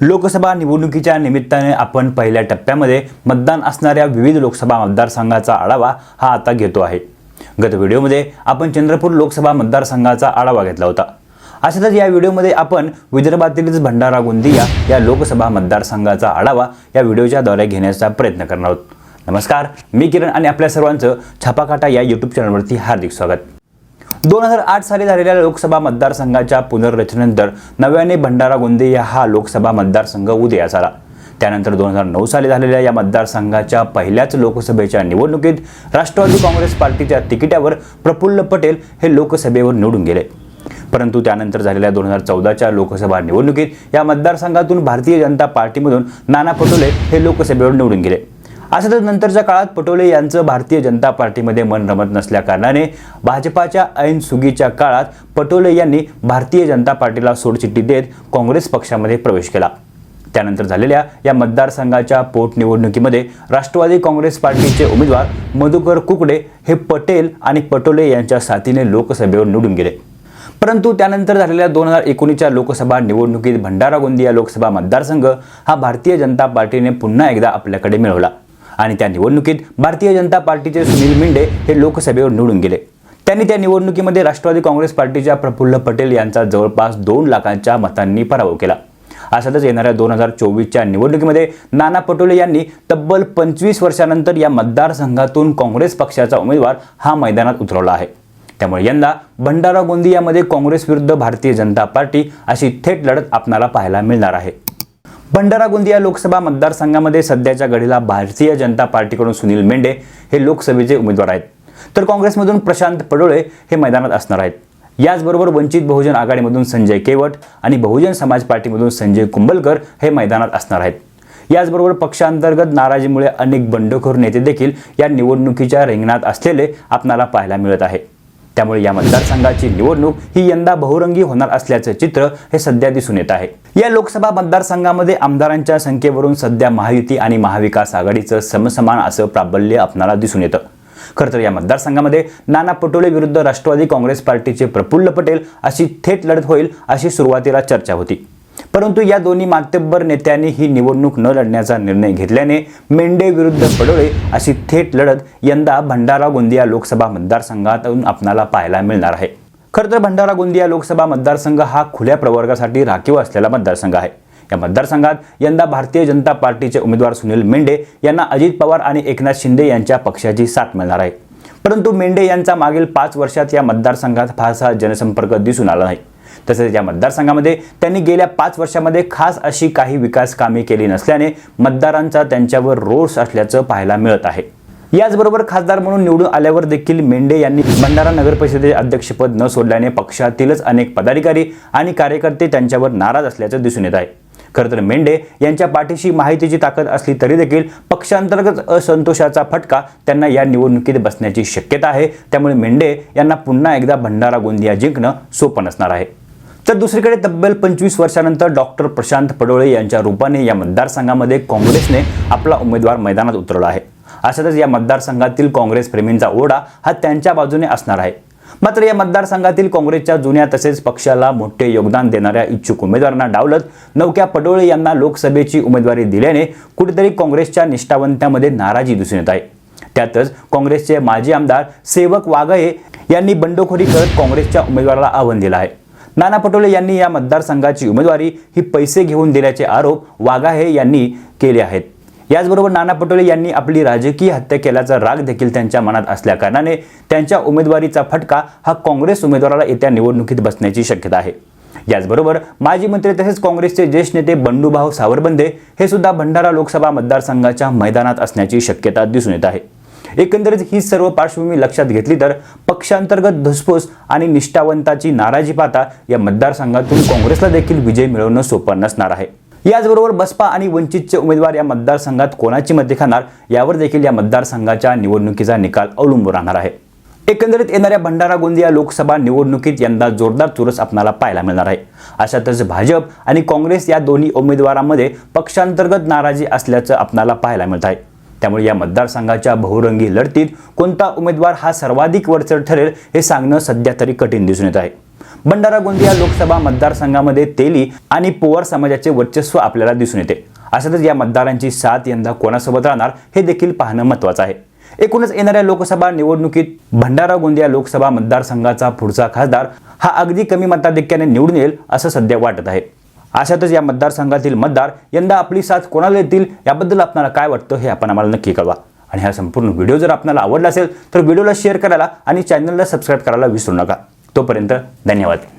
लोकसभा निवडणुकीच्या निमित्ताने आपण पहिल्या टप्प्यामध्ये मतदान असणाऱ्या विविध लोकसभा मतदारसंघाचा आढावा हा आता घेतो आहे. गत व्हिडिओमध्ये आपण चंद्रपूर लोकसभा मतदारसंघाचा आढावा घेतला होता. अशातच या व्हिडिओमध्ये आपण विदर्भातीलच भंडारा गोंदिया या लोकसभा मतदारसंघाचा आढावा या व्हिडिओच्याद्वारे घेण्याचा प्रयत्न करणार आहोत. नमस्कार मी किरण आणि आपल्या सर्वांचं छापाकाटा या यूट्यूब चॅनलवरती हार्दिक स्वागत. दोन हजार आठ साली झालेल्या लोकसभा मतदारसंघाच्या पुनर्रचनेनंतर नव्याने भंडारा गोंदिया हा लोकसभा मतदारसंघ उदयास आला. त्यानंतर दोन हजार नऊ साली झालेल्या या मतदारसंघाच्या पहिल्याच लोकसभेच्या निवडणुकीत राष्ट्रवादी काँग्रेस पार्टीच्या तिकिटावर प्रफुल्ल पटेल हे लोकसभेवर निवडून गेले. परंतु त्यानंतर झालेल्या दोन हजार चौदाच्या लोकसभा निवडणुकीत या मतदारसंघातून भारतीय जनता पार्टीमधून नाना पटोले हे लोकसभेवर निवडून गेले. असं तर नंतरच्या काळात पटोले यांचं भारतीय जनता पार्टीमध्ये मन रमत नसल्याकारणाने भाजपाच्या ऐन सुगीच्या काळात पटोले यांनी भारतीय जनता पार्टीला सोडचिठ्ठी देत काँग्रेस पक्षामध्ये प्रवेश केला. त्यानंतर झालेल्या या मतदारसंघाच्या पोटनिवडणुकीमध्ये राष्ट्रवादी काँग्रेस पार्टीचे उमेदवार मधुकर कुकडे हे पटेल आणि पटोले यांच्या साथीने लोकसभेवर निवडून गेले. परंतु त्यानंतर झालेल्या दोन हजार एकोणीसच्या लोकसभा निवडणुकीत भंडारा गोंदिया लोकसभा मतदारसंघ हा भारतीय जनता पार्टीने पुन्हा एकदा आपल्याकडे मिळवला. आणि त्या निवडणुकीत भारतीय जनता पार्टीचे सुनील मिंडे हे लोकसभेवर निवडून गेले. त्यांनी त्या निवडणुकीमध्ये राष्ट्रवादी काँग्रेस पार्टीच्या प्रफुल्ल पटेल यांचा जवळपास दोन लाखांच्या मतांनी पराभव केला. अशातच येणाऱ्या दोन हजार चोवीसच्या निवडणुकीमध्ये नाना पटोले यांनी तब्बल पंचवीस वर्षानंतर या मतदारसंघातून काँग्रेस पक्षाचा उमेदवार हा मैदानात उतरवला आहे. त्यामुळे यंदा भंडारा गोंदियामध्ये काँग्रेस विरुद्ध भारतीय जनता पार्टी अशी थेट लढत आपणाला पाहायला मिळणार आहे. भंडारा गोंदिया लोकसभा मतदारसंघामध्ये सध्याच्या घडीला भारतीय जनता पार्टीकडून सुनील मेंढे हे लोकसभेचे उमेदवार आहेत. तर काँग्रेसमधून प्रशांत पडोळे हे मैदानात असणार आहेत. याचबरोबर वंचित बहुजन आघाडीमधून संजय केवट आणि बहुजन समाज पार्टीमधून संजय कुंबलकर हे मैदानात असणार आहेत. याचबरोबर पक्षांतर्गत नाराजीमुळे अनेक बंडखोर नेते देखील या निवडणुकीच्या रिंगणात असलेले आपणाला पाहायला मिळत आहे. त्यामुळे या मतदारसंघाची निवडणूक ही यंदा बहुरंगी होणार असल्याचं चित्र हे सध्या दिसून येत आहे. या लोकसभा मतदारसंघामध्ये आमदारांच्या संख्येवरून सध्या महायुती आणि महाविकास आघाडीचं समसमान असं प्राबल्य आपणाला दिसून येतं. खरं तर या मतदारसंघामध्ये नाना पटोले विरुद्ध राष्ट्रवादी काँग्रेस पार्टीचे प्रफुल्ल पटेल अशी थेट लढत होईल अशी सुरुवातीला चर्चा होती. परंतु या दोन्ही मातब्बर नेत्यांनी ही निवडणूक न लढण्याचा निर्णय घेतल्याने मेंढे विरुद्ध पडोळे अशी थेट लढत यंदा भंडारा गोंदिया लोकसभा मतदारसंघातून आपणाला पाहायला मिळणार आहे. खरं तर भंडारा गोंदिया लोकसभा मतदारसंघ हा खुल्या प्रवर्गासाठी राखीव असलेला मतदारसंघ आहे. या मतदारसंघात यंदा भारतीय जनता पार्टीचे उमेदवार सुनील मेंढे यांना अजित पवार आणि एकनाथ शिंदे यांच्या पक्षाची साथ मिळणार आहे. परंतु मेंढे यांचा मागील पाच वर्षात या मतदारसंघात फारसा जनसंपर्क दिसून आला नाही. तसेच या मतदारसंघामध्ये त्यांनी गेल्या पाच वर्षामध्ये खास अशी काही विकास कामे केली नसल्याने मतदारांचा त्यांच्यावर रोष असल्याचं पाहायला मिळत आहे. याचबरोबर खासदार म्हणून निवडून आल्यावर देखील मेंढे यांनी भंडारा नगर परिषदेचे अध्यक्षपद न सोडल्याने पक्षातीलच अनेक पदाधिकारी आणि कार्यकर्ते त्यांच्यावर नाराज असल्याचं दिसून येत आहे. खरं तर मेंढे यांच्या पाठीशी माहितीची ताकद असली तरी देखील पक्षांतर्गत असंतोषाचा फटका त्यांना या निवडणुकीत बसण्याची शक्यता आहे. त्यामुळे मेंढे यांना पुन्हा एकदा भंडारा गोंदिया जिंकणं सोपं नसणार आहे. तर दुसरीकडे तब्बल पंचवीस वर्षानंतर डॉक्टर प्रशांत पडोळे यांच्या रूपाने या मतदारसंघामध्ये काँग्रेसने आपला उमेदवार मैदानात उतरला आहे. अशातच या मतदारसंघातील काँग्रेस प्रेमींचा ओढा हा त्यांच्या बाजूने असणार आहे. मात्र या मतदारसंघातील काँग्रेसच्या जुन्या तसेच पक्षाला मोठे योगदान देणाऱ्या इच्छुक उमेदवारांना डावलत नवक्या पडोळे यांना लोकसभेची उमेदवारी दिल्याने कुठेतरी काँग्रेसच्या निष्ठावंतांमध्ये नाराजी दिसून येत आहे. त्यातच काँग्रेसचे माजी आमदार सेवक वाघये यांनी बंडखोरी करत काँग्रेसच्या उमेदवाराला आव्हान दिलं आहे. नाना पटोले यांनी या मतदारसंघाची उमेदवारी ही पैसे घेऊन दिल्याचे आरोप वाघाहे यांनी केले आहेत. याचबरोबर नाना पटोले यांनी आपली राजकीय हत्या केल्याचा राग देखील त्यांच्या मनात असल्याकारणाने त्यांच्या उमेदवारीचा फटका हा काँग्रेस उमेदवाराला येत्या निवडणुकीत बसण्याची शक्यता आहे. याचबरोबर माजी मंत्री तसेच काँग्रेसचे ज्येष्ठ नेते बंडूभाऊ सावरबंदे हे सुद्धा भंडारा लोकसभा मतदारसंघाच्या मैदानात असण्याची शक्यता दिसून येत आहे. एकंदरीत ही सर्व पार्श्वभूमी लक्षात घेतली तर पक्षांतर्गत धुसफूस आणि निष्ठावंताची नाराजी पाहता या मतदारसंघातून काँग्रेसला देखील विजय मिळवणं सोपं नसणार आहे. याचबरोबर बसपा आणि वंचितचे उमेदवार या मतदारसंघात कोणाची मते खाणार यावर देखील या मतदारसंघाच्या निवडणुकीचा निकाल अवलंबून राहणार आहे. एकंदरीत येणाऱ्या भंडारा गोंदिया लोकसभा निवडणुकीत यंदा जोरदार चुरस आपणाला पाहायला मिळणार आहे. अशातच भाजप आणि काँग्रेस या दोन्ही उमेदवारांमध्ये पक्षांतर्गत नाराजी असल्याचं आपणाला पाहायला मिळत आहे. त्यामुळे या मतदारसंघाच्या बहुरंगी लढतीत कोणता उमेदवार हा सर्वाधिक वरचढ ठरेल हे सांगणं सध्या तरी कठीण दिसून येत आहे. भंडारा गोंदिया लोकसभा मतदारसंघामध्ये तेली आणि पोवार समाजाचे वर्चस्व आपल्याला दिसून येते. अशातच या मतदारांची साथ यंदा कोणासोबत राहणार हे देखील पाहणं महत्वाचं आहे. एकूणच येणाऱ्या लोकसभा निवडणुकीत भंडारा गोंदिया लोकसभा मतदारसंघाचा पुढचा खासदार हा अगदी कमी मताधिक्याने निवडून येईल असं सध्या वाटत आहे. अशातच या मतदारसंघातील मतदार यंदा आपली साथ कोणाला येतील याबद्दल आपल्याला काय वाटतं हे आपण आम्हाला नक्की कळवा. आणि हा संपूर्ण व्हिडिओ जर आपल्याला आवडला असेल तर व्हिडिओला शेअर करायला आणि चॅनलला सबस्क्राईब करायला विसरू नका. तोपर्यंत धन्यवाद.